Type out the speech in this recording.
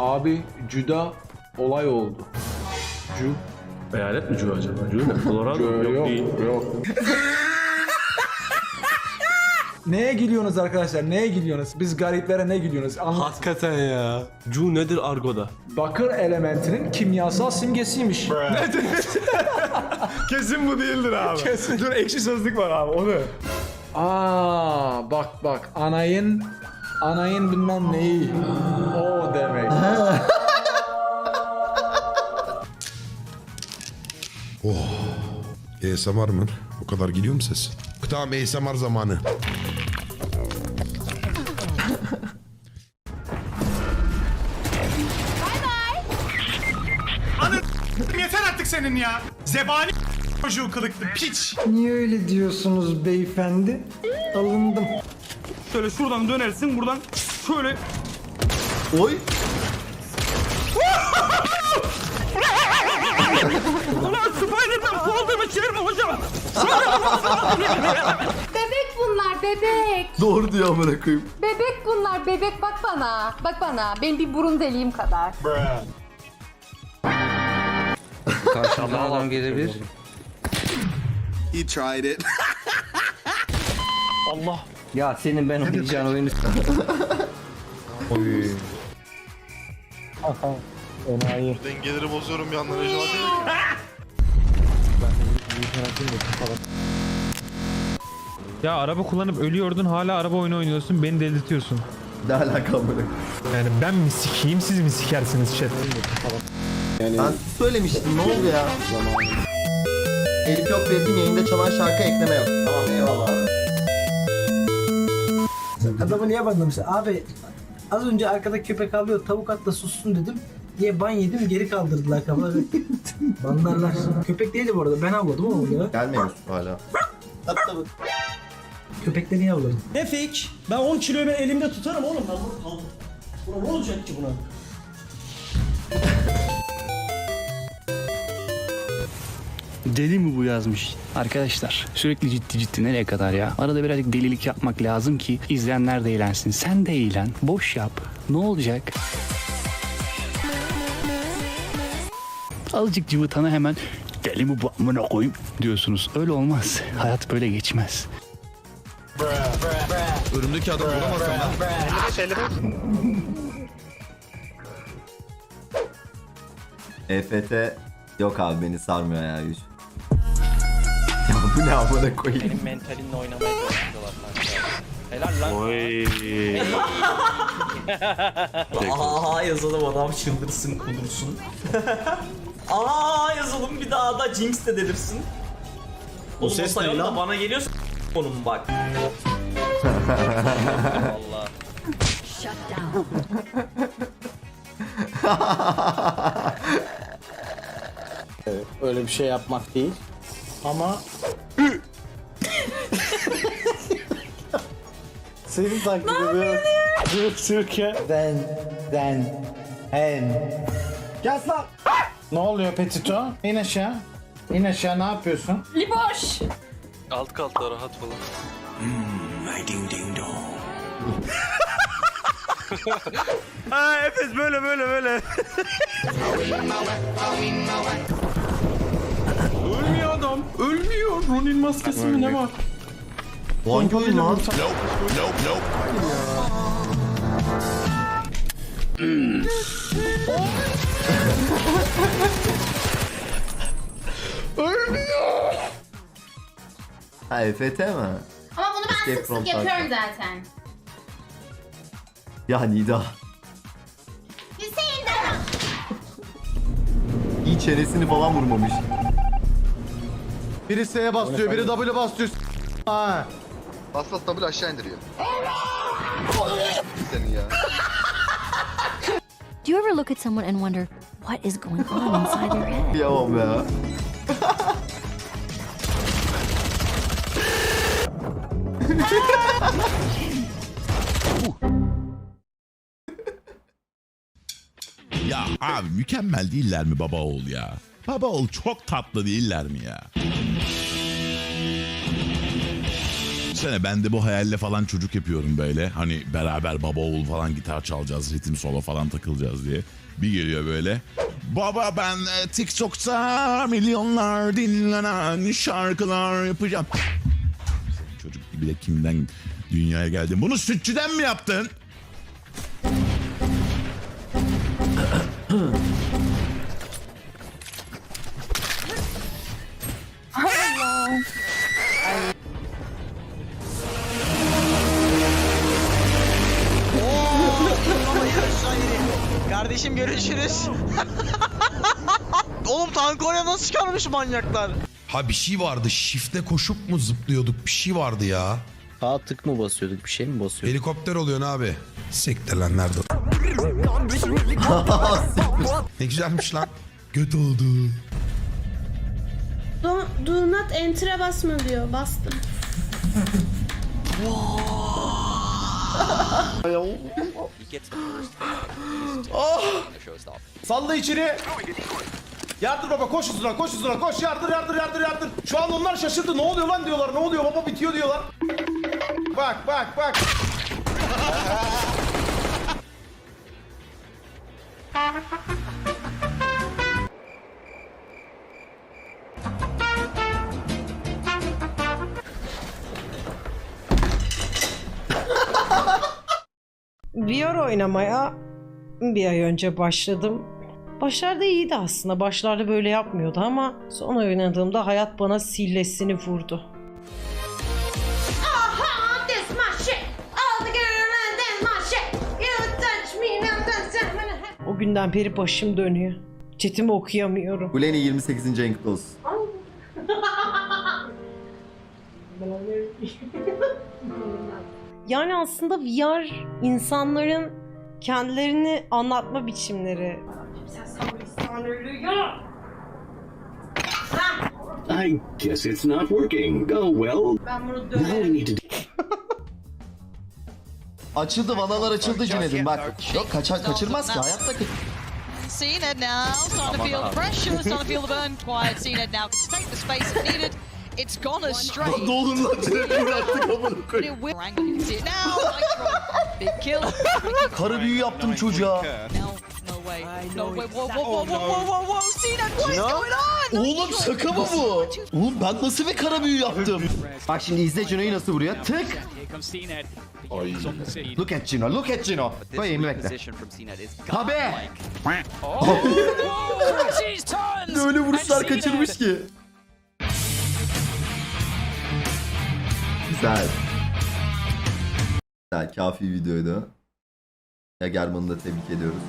Abi cüda olay oldu. Cü Eyalet mi Cu acaba? Cu ne? Colorado yok, yok değil. yok. Neye gülüyorsunuz arkadaşlar? Neye gülüyorsunuz? Biz gariplere ne gülüyorsunuz? Anlat. Hakikaten ya. Cu nedir argoda? Bakır elementinin kimyasal simgesiymiş. Kesin bu değildir abi. Kesin. Dur ekşi sözlük var abi onu. Aa bak bak anayın anayın bilmem neyi. O demek. ASMR mı? O kadar gidiyor mu ses? Tamam ASMR zamanı. Yeter artık senin ya. Zebani çocuğu kılıklı piç. Niye öyle diyorsunuz beyefendi? Alındım. Şöyle şuradan dönersin buradan şöyle. Oy. Ulan Spiderman kaldırma çevirme hocam. Bebek bunlar bebek. Doğru diyor amına koyayım. Bebek bunlar bebek bak bana. Bak bana. Benim bir burun deliğim kadar. Karşımdan adam gelebilir. He tried it. Ya senin ben oynayacağın oyunu... Dengeleri bozuyorum bir yandan Ejder değil. Ya araba kullanıp ölüyordun hala araba oyunu oynuyorsun beni delirtiyorsun. Ne alaka amına koyayım. Yani ben mi sikeyim siz mi sikersiniz chat? Ben söylemiştim ne oldu ya? Elif yok verdiğin yayında çalan şarkı ekleme yok. Tamam eyvallah abi. Adamı niye banlamışlar? Abi az önce arkada köpek avlıyor tavuk atla sussun dedim. Diye ban yedim geri kaldırdılar kafaları. Banlarlar. Köpek değildi bu arada ben avladım ama ya. Gelmiyor hala. Hatta bak. Köpekleri niye avladım? Ne fake? Ben 10 kiloyu ben elimde tutarım oğlum ben bunu kaldım. Buna ne olacak ki buna? Deli mi bu yazmış? Arkadaşlar sürekli ciddi ciddi nereye kadar ya? Arada birazcık delilik yapmak lazım ki izleyenler de eğlensin. Sen de eğlen. Boş yap. Ne olacak? Azıcık cıvıtana hemen deli mi bu amına koyayım diyorsunuz. Öyle olmaz. Hayat böyle geçmez. Önümdeki adam vuramazsam lan. EFT yok abi beni sarmıyor ya güç. Ya bu ne amına koyayım. Benim mentalinle oynamaya çalışıyorlar kanka. Helal lan. Oy. Aa yazalım adam çıldırsın kudursun. Aa yazalım bir daha da Jinx de delirsin. Oğlum ses o ne lan? bana geliyorsa onun bak. Öyle bir şey yapmak değil. Ama Seni takip ediyorum. Sürük sürüke. Den, den, hen. Gel lan. Ne oluyor Petito? İn aşağı. İn aşağı ne yapıyorsun? Liboş. Alt kalta rahat falan. Ha Efes böyle böyle böyle. Ölmüyor. Ölmüyor. Ronin maskesi mi ne var? Bu hangi oyun lan? Ha EFT mi? Ama bunu ben Escape sık from sık yapıyorum zaten. Ya Nida. Hüseyin de İyi çenesini falan vurmamış. Biri S'ye basıyor, biri W basıyor. Ha. Bas bas double aşağı indiriyor. Senin ya. Do you ever look at someone and wonder what is going on inside their head? Yapamam ya. Ya abi mükemmel değiller mi baba oğul ya? Baba oğul çok tatlı değiller mi ya? Düşünsene ben de bu hayalle falan çocuk yapıyorum böyle. Hani beraber baba oğul falan gitar çalacağız, ritim solo falan takılacağız diye. Bir geliyor böyle. Baba ben e, TikTok'ta milyonlar dinlenen şarkılar yapacağım. Çocuk gibi de kimden dünyaya geldin? Bunu sütçüden mi yaptın? Kardeşim görüşürüz. Oğlum tank oraya nasıl çıkarmış manyaklar? Ha bir şey vardı. Shift'e koşup mu zıplıyorduk? Bir şey vardı ya. Sağ tık mı basıyorduk bir şey mi basıyorduk? Helikopter oluyor abi. Siktir lan nerede? ne güzelmiş lan. Göt oldu. Do, do not enter'e basma diyor. Bastım. Salla içeri. Yardır baba koş hızına koş hızına koş yardır yardır yardır yardır. Şu an onlar şaşırdı ne oluyor lan diyorlar ne oluyor baba bitiyor diyorlar. Bak bak bak. VR oynamaya bir ay önce başladım. Başlarda iyiydi aslında. Başlarda böyle yapmıyordu ama son oynadığımda hayat bana sillesini vurdu. Aha, that's my shit. All the girl and that's my shit. You touch me, now that's O günden beri başım dönüyor. Chatimi okuyamıyorum. Guleni 28. renkli olsun. Yani aslında VR insanların kendilerini anlatma biçimleri. I guess it's not working. Oh well. Ben bunu Now we need to Açıldı vanalar açıldı Cüneyt'in bak. Yok kaçar kaçırmaz ki hayatta Seen it now, starting to feel the pressure, starting to feel the burn. Quiet, seen it now, can take the space it needed. It's gone astray. Ne olur lan koyayım. it now. Nitro, big kill. Karı büyü yaptım çocuğa. Way. No way. Whoa, whoa, whoa, whoa, whoa, whoa, whoa. That? What is going on? Oğlum şaka mı bu? Oğlum ben nasıl bir kara büyü yaptım? Bak şimdi izle Cino'yu nasıl vuruyor. Tık. Look at Cino, look at Cino. Koy eğimi bekle. Ha be! Öyle vuruşlar kaçırmış ki. Güzel. Güzel, kafi videoydu. Ya German'ı da tebrik ediyoruz.